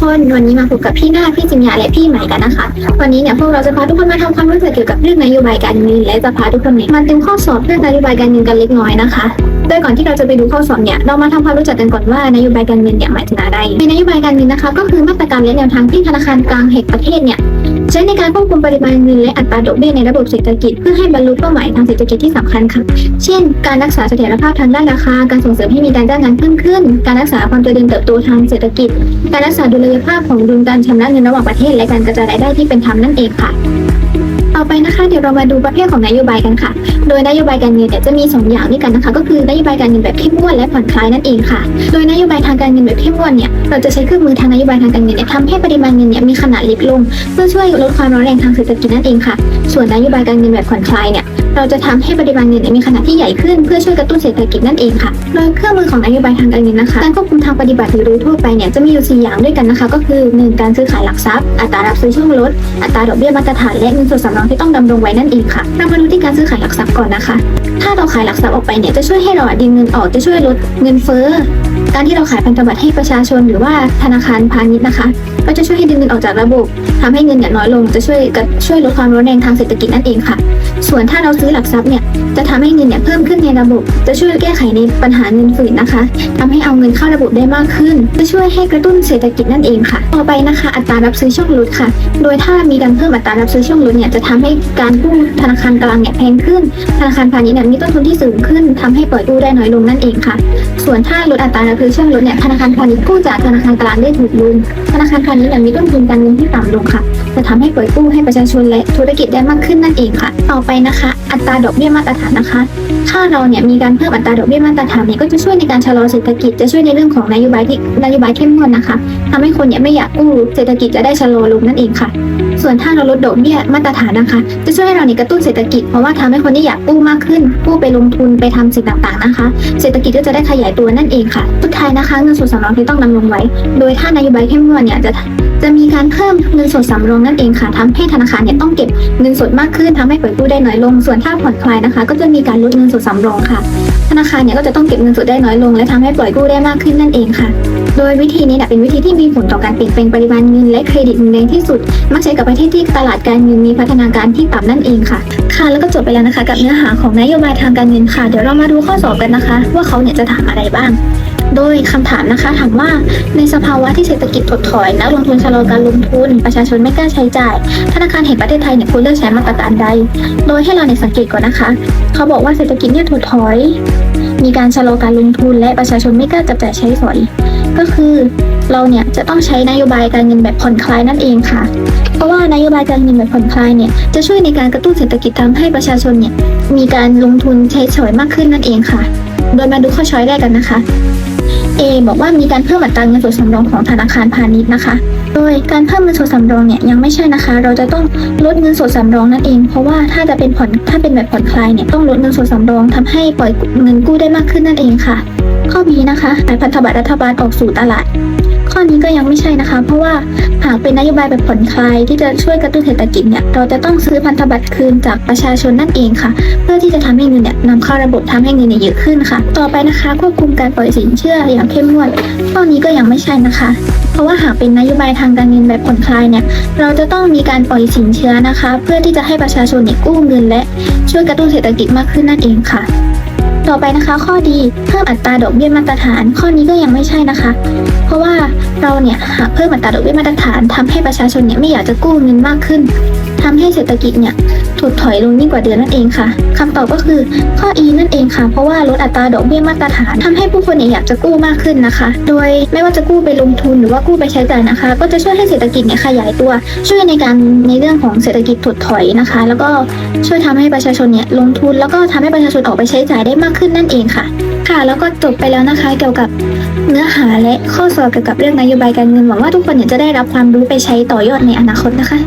คนวันนี้มาพบกับพี่นาพี่จิมยาและพี่ใหม่กันนะคะ วันนี้เนี่ยพวกเราจะพาทุกคนมาทำความรู้จักเกี่ยวกับเรื่องนโยบายการเงินและจะพาทุกคนเนี่ยมาติมข้อสอบเรื่องนโยบายการเงินกันเล็กน้อยนะคะโดยก่อนที่เราจะไปดูข้อสอบเนี่ยเรามาทำความรู้จักกันก่อนว่านโยบายการเงินเนี่ยหมายถึงอะไรในนโยบายการเงินนะคะ ก็คือมาตรการและแนวทางที่ธนาคารกลางแห่งประเทศเนี่ย ใช้ในการควบคุมปริมาณเงินและอัตราดอกเบี้ยในระบบเศรษฐกิจเพื่อให้บรรลุเป้าหมายทางเศรษฐกิจที่สำคัญค่ะ เช่น การรักษาเสถียรภาพทางด้านราคา การส่งเสริมให้มีการจ้างงานเพิ่มขึ้น การรักษาความเจริญเติบโตทางเศรษฐกิจ การรักษาดุลยภาพของดุลการชำระเงินระหว่างประเทศ และการกระจายรายได้ที่เป็นธรรมนั่นเองค่ะ ต่อไปนะคะเดี๋ยวเรามาดูประเภทของนโยบายกันค่ะ โดยนโยบายการเงินเนี่ยจะมี 2 อย่างด้วยกันนะคะ ก็คือนโยบายการเงินแบบเข้มงวดและผ่อนคลายนั่นเองค่ะ โดยนโยบายทางการเงินแบบเข้มงวดเนี่ยเราจะใช้เครื่องมือทางนโยบายทางการเงินเนี่ยทำให้ปริมาณเงินเนี่ยมีขนาดเล็กลง เพื่อช่วยลดความร้อนแรงทางเศรษฐกิจนั่นเองค่ะ ส่วนนโยบายการเงินแบบผ่อนคลายเนี่ย เราจะทำให้ปริมาณเงินมีขนาดที่ใหญ่ขึ้นเพื่อช่วยกระตุ้นเศรษฐกิจนั่นเองค่ะ โดยเครื่องมือของนโยบายทางการเงินนะคะ การควบคุมทางปฏิบัติหรือรู้ทั่วไปเนี่ยจะมีอยู่ 4 อย่างด้วยกันนะคะ ก็คือ 1. การซื้อขายหลักทรัพย์ อัตรารับซื้อช่วงลด อัตราดอกเบี้ยมาตรฐานและเงินสดสำรองที่ต้องดำรงไว้นั่นเองค่ะเรามาดูที่การซื้อขายหลักทรัพย์ก่อนนะคะ ถ้าเราขายหลักทรัพย์ออกไปเนี่ยจะช่วยให้เราดึงเงินออกจะช่วยลดเงินเฟ้อ การที่เราขายพันธบัตรให้ประชาชนหรือว่าธนาคารพาณิชย์นะคะ ก็จะช่วยให้ดึงเงินออกจากระบบทำให้เงินเนี่ยน้อยลงจะช่วยกระช่วยลดความร้อนแรงทางเศรษฐกิจนั่นเองค่ะ ส่วนถ้าเราซื้อหลักทรัพย์เนี่ยจะทำให้เงินเนี่ยเพิ่มขึ้นในระบบ จะช่วยแก้ไขในปัญหาเงินฝืนนะคะทำให้เอาเงินเข้าระบบได้มากขึ้น จะช่วยให้กระตุ้นเศรษฐกิจนั่นเองค่ะ ต่อไปนะคะ อัตรารับซื้อช่วงลดค่ะ โดยถ้ามีการเพิ่มอัตรารับซื้อช่วงลดเนี่ยจะทำให้การกู้ธนาคารกลางเนี่ยแพงขึ้น ธนาคารพาณิชย์เนี่ยมีต้นทุนที่สูงขึ้นทำให้ปล่อยกู้ได้น้อยลงนั่นเองค่ะ ส่วนถ้าลดอัตรารับซื้อช่วงลดเนี่ยธนาคารพาณิชย์กู้จากธนาคารกลางได้ถูกลงธนาคารพาณิชย์เนี่ยมีต้นทุนการเงินที่ต่ำลงค่ะจะทำให้ปล่อยกู้ให้ประชาชนและธุรกิจได้มากขึ้นนั่นเองค่ะ ต่อไปนะคะ อัตราดอกเบี้ยมาตรฐานนะคะ ถ้าเราเนี่ยมีการเพิ่มอัตราดอกเบี้ยมาตรฐานเนี่ยก็จะช่วยในการชะลอเศรษฐกิจจะช่วยในเรื่องของนโยบายที่นโยบายเข้มงวดนะคะทำให้คนเนี่ยไม่อยากกู้เศรษฐกิจจะได้ชะลอลงนั่นเองค่ะ ส่วนถ้าเราลดดอกเบี้ยมาตรฐานนะคะ จะช่วยให้เราเนี่ยกระตุ้นเศรษฐกิจเพราะว่าทำให้คนที่อยากกู้มากขึ้นกู้ไปลงทุนไปทำสิ่งต่างๆนะคะ เศรษฐกิจก็จะได้ขยายตัวนั่นเองค่ะสุดท้ายนะคะเงินสดสำรองที่ต้องดำรงไว้ โดยถ้านโยบายเข้มงวดเนี่ยจะจะมีการเพิ่มเงินสดสำรองนั่นเองค่ะทำให้ธนาคารเนี่ยต้องเก็บเงินสดมากขึ้นทำให้ปล่อยกู้ได้น้อยลง ส่วนถ้าผ่อนคลายนะคะ ก็จะมีการลดเงินสดสำรองค่ะ ธนาคารเนี่ยก็จะต้องเก็บเงินสดได้น้อยลง และทำให้ปล่อยกู้ได้มากขึ้นนั่นเองค่ะ โดยวิธีนี้เนี่ยเป็นวิธีที่มีผลต่อการเปลี่ยนแปลงปริมาณเงินและเครดิตเงินแรงที่สุด มักใช้กับประเทศที่ตลาดการเงินมีพัฒนาการที่ต่ำนั่นเองค่ะ ค่ะแล้วก็จบไปแล้วนะคะ กับเนื้อหาของนโยบายทางการเงินค่ะ เดี๋ยวเรามาดูข้อสอบกันนะคะ ว่าเขาเนี่ยจะถามอะไรบ้าง โดยคำถามนะคะถามว่าในสภาวะที่เศรษฐกิจถดถอยนักลงทุนชะลอการลงทุน ประชาชนไม่กล้าใช้จ่าย ธนาคารแห่งประเทศไทยเนี่ยควรเลือกใช้มาตรการใด โดยให้เราเนี่ยสังเกตก่อนนะคะ เขาบอกว่าเศรษฐกิจเนี่ยถดถอย มีการชะลอการลงทุนและประชาชนไม่กล้าจับจ่ายใช้สอย ก็คือเราเนี่ยจะต้องใช้นโยบายการเงินแบบผ่อนคลายนั่นเองค่ะ เพราะว่านโยบายการเงินแบบผ่อนคลายเนี่ยจะช่วยในการกระตุ้นเศรษฐกิจทำให้ประชาชนเนี่ยมีการลงทุนใช้สอยมากขึ้นนั่นเองค่ะ โดยมาดูข้อช้อยแรกกันนะคะ A บอกว่ามีการเพิ่มอัตราเงินสดสำรองของธนาคารพาณิชย์นะคะ โดยการเพิ่มเงินสดสำรองเนี่ยยังไม่ใช่นะคะ เราจะต้องลดเงินสดสำรองนั่นเอง เพราะว่าถ้าจะเป็นผ่อนถ้าเป็นแบบผ่อนคลายเนี่ยต้องลดเงินสดสำรองทำให้ปล่อยเงินกู้ได้มากขึ้นนั่นเองค่ะ ข้อ B นะคะขายพันธบัตรรัฐบาลออกสู่ตลาด ข้อนี้ก็ยังไม่ใช่นะคะ เพราะว่าหากเป็นนโยบายแบบผ่อนคลายที่จะช่วยกระตุ้นเศรษฐกิจเนี่ยเราจะต้องซื้อพันธบัตรคืนจากประชาชนนั่นเองค่ะ เพื่อที่จะทำให้เงินเนี่ยนำเข้าระบบทำให้เงินเนี่ยเยอะขึ้นค่ะ ต่อไปนะคะควบคุมการปล่อยสินเชื่ออย่างเข้มงวด ข้อนี้ก็ยังไม่ใช่นะคะ เพราะว่าหากเป็นนโยบายทางการเงินแบบผ่อนคลายเนี่ยเราจะต้องมีการปล่อยสินเชื่อนะคะ เพื่อที่จะให้ประชาชนเนี่ยกู้เงินและช่วยกระตุ้นเศรษฐกิจมากขึ้นนั่นเองค่ะ ต่อไปนะคะ ข้อดีเพิ่มอัตราดอกเบี้ยมาตรฐาน ข้อนี้ก็ยังไม่ใช่นะคะ เพราะว่าเราเนี่ยหากเพิ่มอัตราดอกเบี้ยมาตรฐานทำให้ประชาชนเนี่ยไม่อยากจะกู้เงินมากขึ้นทำให้เศรษฐกิจเนี่ยถดถอยลงยิ่งกว่าเดิมนั่นเองค่ะคำตอบก็คือข้อ E นั่นเองค่ะ เพราะว่าลดอัตราดอกเบี้ยมาตรฐานทำให้ผู้คนเนี่ยอยากจะกู้มากขึ้นนะคะ โดยไม่ว่าจะกู้ไปลงทุนหรือว่ากู้ไปใช้จ่ายนะคะ ก็จะช่วยให้เศรษฐกิจเนี่ยขยายตัว ช่วยในการในเรื่องของเศรษฐกิจถดถอยนะคะ แล้วก็ช่วยทำให้ประชาชนเนี่ยลงทุน แล้วก็ทำให้ประชาชนออกไปใช้จ่ายได้มากขึ้นนั่นเองค่ะ ค่ะแล้วก็จบไปแล้วนะคะเกี่ยวกับเนื้อหาและข้อสอบเกี่ยวกับเรื่องนโยบายการเงินหวังว่าทุกคนเนี่ยจะได้รับความรู้ไปใช้ต่อยอดในอนาคตนะคะ